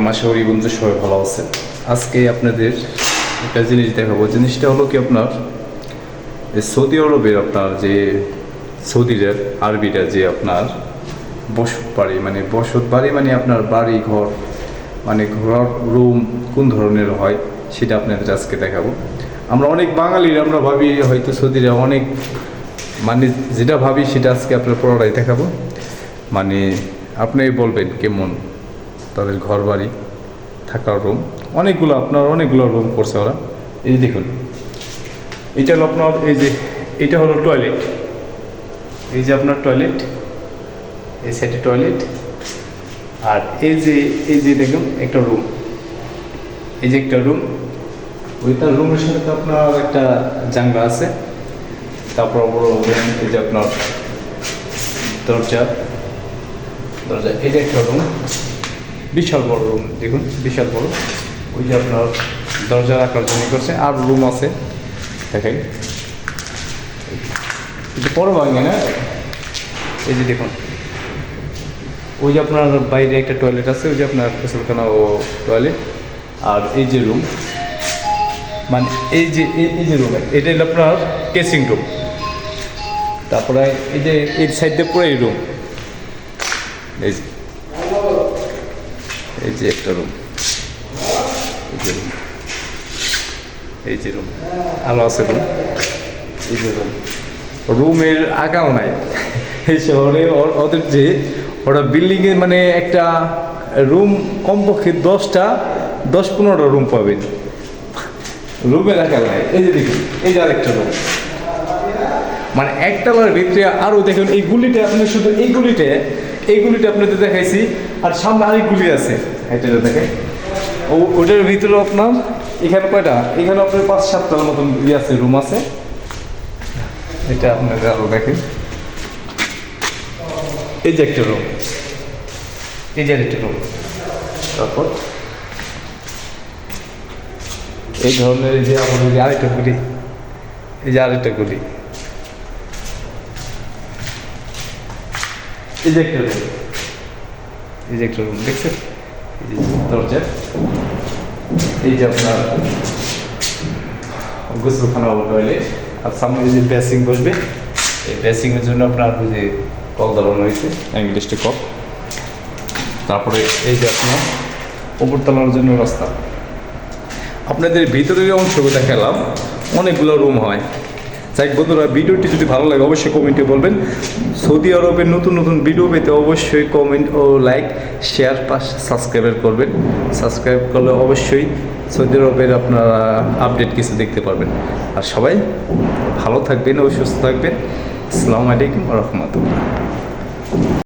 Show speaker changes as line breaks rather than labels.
আলাইকুম আশা করি বন্ধু সবাই ভালো আছে। আজকে আপনাদের একটা জিনিস দেখাবো। জিনিসটা হলো কি আপনার সৌদি আরবের আপনার যে সৌদিদের আরবিটা যে আপনার বসত বাড়ি মানে বসত বাড়ি মানে আপনার বাড়ি, ঘর মানে ঘর, রুম কোন ধরনের হয় সেটা আপনাদের আজকে দেখাবো। আমরা অনেক বাঙালির, আমরা ভাবি হয়তো সৌদিরা অনেক মানে যেটা ভাবি সেটা আজকে আপনার পুরোটাই দেখাবো। মানে আপনি বলবেন কেমন? তাদের ঘর বাড়ি থাকার রুম অনেকগুলো আপনার, অনেকগুলো রুম করছে ওরা। এই যে দেখুন, এটা হলো আপনার, এই যে, এটা হলো টয়লেট এই যে আপনার টয়লেট এই সাইডে টয়লেট আর এই যে এই যে দেখুন, একটা রুম এই যে একটা রুম ওইটা রুমের সাথে তো আপনার একটা জানলা আছে। তারপর বড় এই যে আপনার দরজা। দরজা এই যে একটা রুম বিশাল বড় রুম দেখুন, বিশাল বড়। ওই যে আপনার দরজা রাখার জন্য করছে, আর রুম আছে। দেখাই। বড় না? এই যে দেখুন। ওই যে আপনার বাইরে একটা টয়লেট আছে, ওই যে আপনার গোসলখানা ও টয়লেট আর এই যে রুম মানে এই যে, এই- এই যে রুম এটা হলো আপনার কেসিং রুম তারপরে এই যে, এই সাইড দিয়ে পুরো এই রুম এই যে। এই যে একটা রুম এই যে রুম রুম আলো আছে রুম এই যে রুম রুমের আগাও নাই। এই শহরে ওদের যে ওরা বিল্ডিংয়ে মানে একটা রুম কমপক্ষে দশটা, দশ পনেরোটা রুম পাবেন রুমের আঁকা নাই। এই যে দেখুন, এই যে আরেকটা রুম মানে একতলার ভিতরে আরও দেখুন, এই গুলিটা আপনি শুধু এই গুলিতে এই গুলিটা আপনাদের দেখাইছি, আর সামনে আরেক গুলি আছে। এটা দেখে। ও, ওটার ভিতরে আপনার, এখানে কয়টা? এখানে আপনার পাঁচ, সাতটার মতন ইয়ে আছে রুম আছে। এটা আপনাদের আরও দেখেন। এই যে একটা রুম এই যে একটা রুম তারপর? এই ধরনের যে যে আরেকটা গুলি এই যে আরেকটা গুলি এই যে একটা রুম এই যে একটা রুম দেখছেন? দরজা। এই যে আপনার গোসলখানা টয়লেট আর সামনে যে বেসিং বসবে, এই বেসিংয়ের জন্য আপনার যে কল দাঁড়ানো হয়েছে ইংলিশটি কল তারপরে এই যে আপনার উপরতলার জন্য রাস্তা। আপনাদের ভিতরের অংশগুলো দেখালাম, অনেকগুলো রুম হয়। যাই বন্ধুরা, ভিডিওটি যদি ভালো লাগে অবশ্যই কমেন্টে বলবেন। সৌদি আরবের নতুন নতুন ভিডিও পেতে অবশ্যই কমেন্ট ও লাইক শেয়ার পাশ সাবস্ক্রাইবের করবেন। সাবস্ক্রাইব করলে অবশ্যই সৌদি আরবের আপনারা আপডেট কিছু দেখতে পারবেন। আর সবাই ভালো থাকবেন ও সুস্থ থাকবেন। আসসালামু আলাইকুম রহমতুল্লাহ।